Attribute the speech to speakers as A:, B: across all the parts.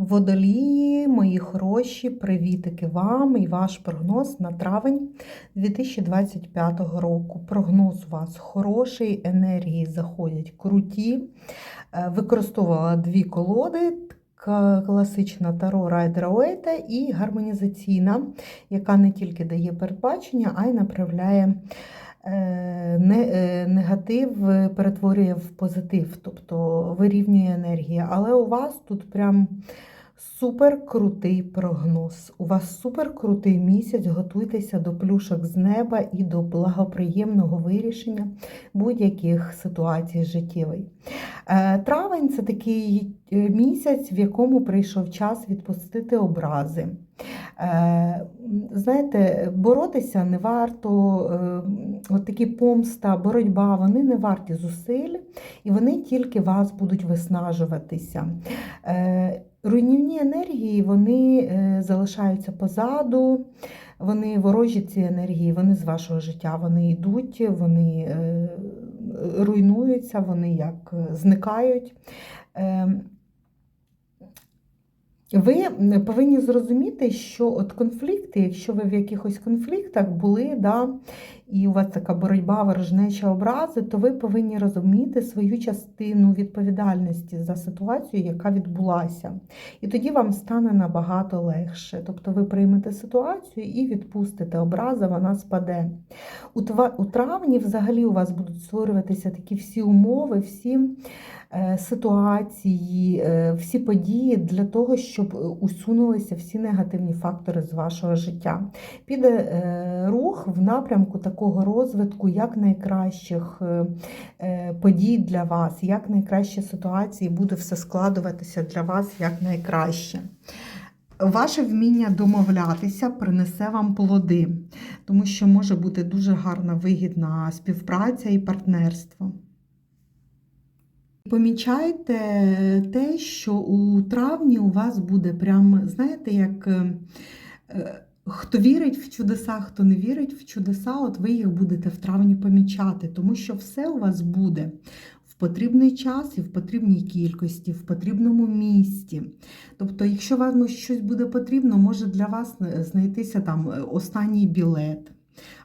A: Водолії, мої хороші, привітики вам і ваш прогноз на травень 2025 року. Прогноз у вас хороший, енергії заходять круті. Е, Використовувала дві колоди. Класична Таро Райдера Уейта і гармонізаційна, яка не тільки дає передбачення, а й направляє негатив, е, перетворює в позитив, тобто вирівнює енергії. Але у вас тут прям супер крутий прогноз. У вас супер крутий місяць. Готуйтеся до плюшок з неба і до благоприємного вирішення будь-яких ситуацій життєвої. Е, Травень це такий е, місяць, в якому прийшов час відпустити образи. Е, Знаєте, боротися не варто, е, от такі помста, боротьба, вони не варті зусиль, і вони тільки вас будуть виснажуватися. Е, Руйнівні енергії вони залишаються позаду, вони ворожі ці енергії, вони з вашого життя, вони йдуть, вони руйнуються, вони як зникають. Ви повинні зрозуміти, що от конфлікти, якщо ви в якихось конфліктах були, да, і у вас така боротьба, ворожнеча образи, то ви повинні розуміти свою частину відповідальності за ситуацію, яка відбулася. І тоді вам стане набагато легше. Тобто ви приймете ситуацію і відпустите образа, вона спаде. У тва- у травні взагалі у вас будуть створюватися такі всі умови, всі е, ситуації, е, всі події для того, щоб усунулися всі негативні фактори з вашого життя. Піде е, рух в напрямку такого розвитку як найкращих е, е, подій для вас, як найкращі ситуації, буде все складуватися для вас як найкраще. Ваше вміння домовлятися принесе вам плоди, тому що може бути дуже гарна вигідна співпраця і партнерство. Помічайте те, що у травні у вас буде прям, знаєте, як е, хто вірить в чудеса, хто не вірить в чудеса, от ви їх будете в травні помічати, тому що все у вас буде в потрібний час і в потрібній кількості, в потрібному місці. Тобто, якщо вам щось буде потрібно, може для вас знайтися там е, останній білет.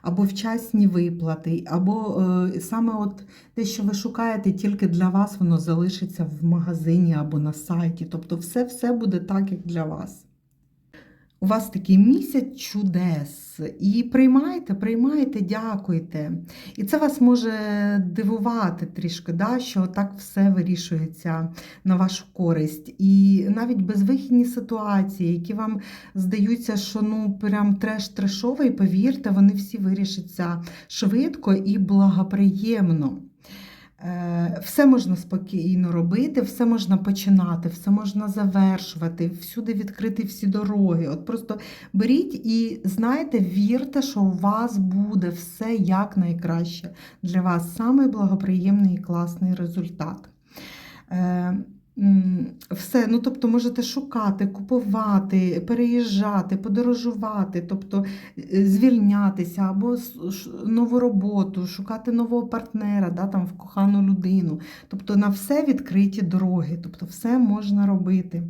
A: Або вчасні виплати, або е, саме от те, що ви шукаєте, тільки для вас воно залишиться в магазині або на сайті. Тобто, все, все буде так, як для вас. У вас такий місяць чудес. І приймайте, приймайте, дякуйте. І це вас може дивувати трішки, да, що так все вирішується на вашу користь. І навіть безвихідні ситуації, які вам здаються, що ну прям треш-трешовий, повірте, вони всі вирішаться швидко і благоприємно. Е, Все можна спокійно робити, все можна починати, все можна завершувати, всюди відкрити всі дороги. От просто беріть і знайте, вірте, що у вас буде все як найкраще для вас. Самий благоприємний і класний результат. Е, Все, ну тобто можете шукати, купувати, переїжджати, подорожувати, тобто е, звільнятися або нову роботу, шукати нового партнера, да, там, в кохану людину. Тобто на все відкриті дороги, тобто все можна робити.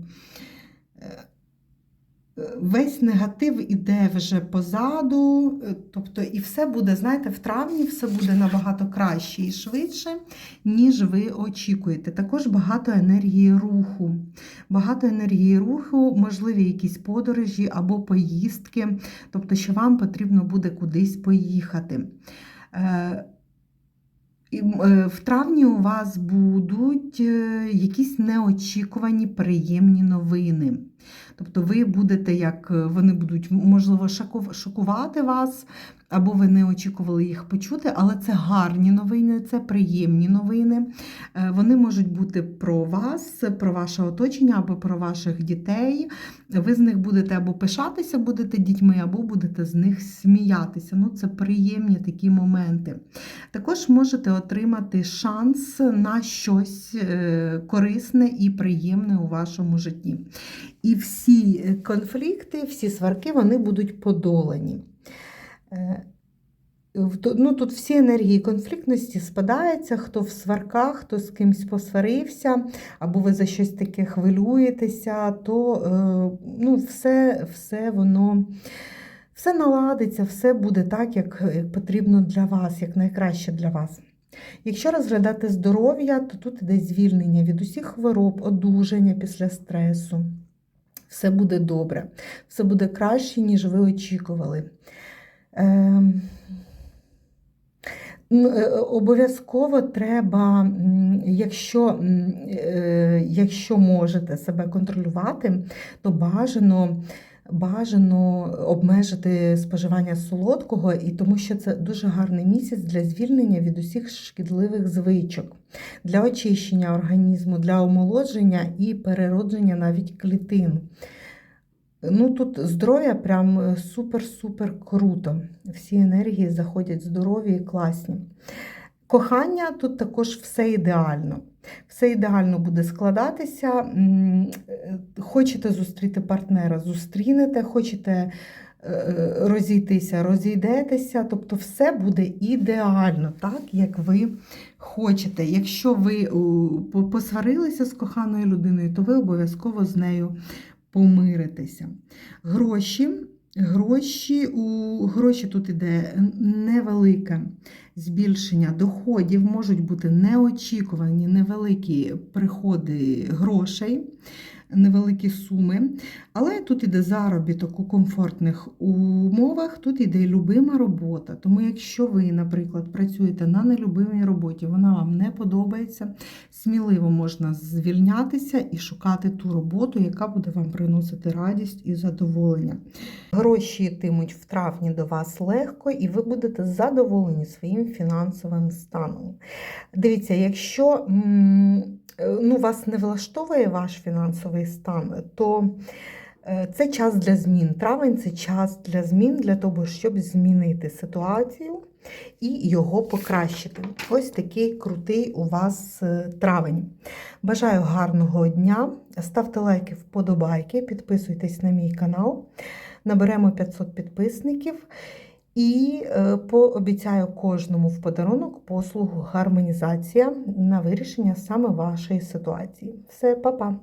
A: Е, е, Весь негатив іде вже позаду, е, тобто і все буде, знаєте, в травні все буде набагато краще і швидше, ніж ви очікуєте. Також багато енергії руху. Багато енергії руху, можливі якісь подорожі або поїздки, тобто, що вам потрібно буде кудись поїхати. І, е, В травні у вас будуть е, якісь неочікувані приємні новини. Тобто ви будете, як е, вони будуть, можливо, шокувати вас, або ви не очікували їх почути, але це гарні новини, це приємні новини. Вони можуть бути про вас, про ваше оточення або про ваших дітей. Ви з них будете або пишатися будете дітьми, або будете з них сміятися. Ну, це приємні такі моменти. Також можете отримати шанс на щось е, корисне і приємне у вашому житті. І всі конфлікти, всі сварки вони будуть подолані. Е, ну, тут всі енергії конфліктності спадаються, хто в сварках, хто з кимсь посварився, або ви за щось таке хвилюєтеся, то е, ну, все, все воно. Все наладиться, все буде так, як як потрібно для вас, як найкраще для вас. Якщо розглядати здоров'я, то тут іде звільнення від усіх хвороб, одужання після стресу. Все буде добре, все буде краще, ніж ви очікували. Ем, ну, е, Обов'язково треба, якщо, е, якщо можете себе контролювати, то бажано, бажано обмежити споживання солодкого, і тому що це дуже гарний місяць для звільнення від усіх шкідливих звичок, для очищення організму, для омолодження і переродження навіть клітин. Ну, тут здоров'я прям е, супер-супер круто. Всі енергії заходять здорові і класні. Кохання тут також все ідеально. Все ідеально буде складатися. Е, Хочете зустріти партнера, зустрінете, хочете е, розійтися, розійдетеся. Тобто все буде ідеально, так, як ви хочете. Якщо ви посварилися з коханою людиною, то ви обов'язково з нею помиритеся. Гроші. Гроші, у гроші тут іде невелике збільшення доходів, можуть бути неочікувані невеликі приходи грошей, невеликі суми. Але тут іде заробіток у комфортних умовах, тут іде любима робота. Тому, якщо ви, наприклад, працюєте на нелюбимій роботі, вона вам не подобається, сміливо можна звільнятися і шукати ту роботу, яка буде вам приносити радість і задоволення. Гроші йтимуть в травні до вас легко, і ви будете задоволені своїм фінансовим станом. Дивіться, якщо ну, вас не влаштовує ваш фінансовий стан, то е, це час для змін. Травень це час для змін, для того, щоб змінити ситуацію і його покращити. Ось такий крутий у вас е, травень. Бажаю гарного дня. Ставте лайки, вподобайки, підписуйтесь на мій канал. Наберемо 500 підписників. І е, пообіцяю кожному в подарунок послугу гармонізація на вирішення саме вашої ситуації. Все, па-па!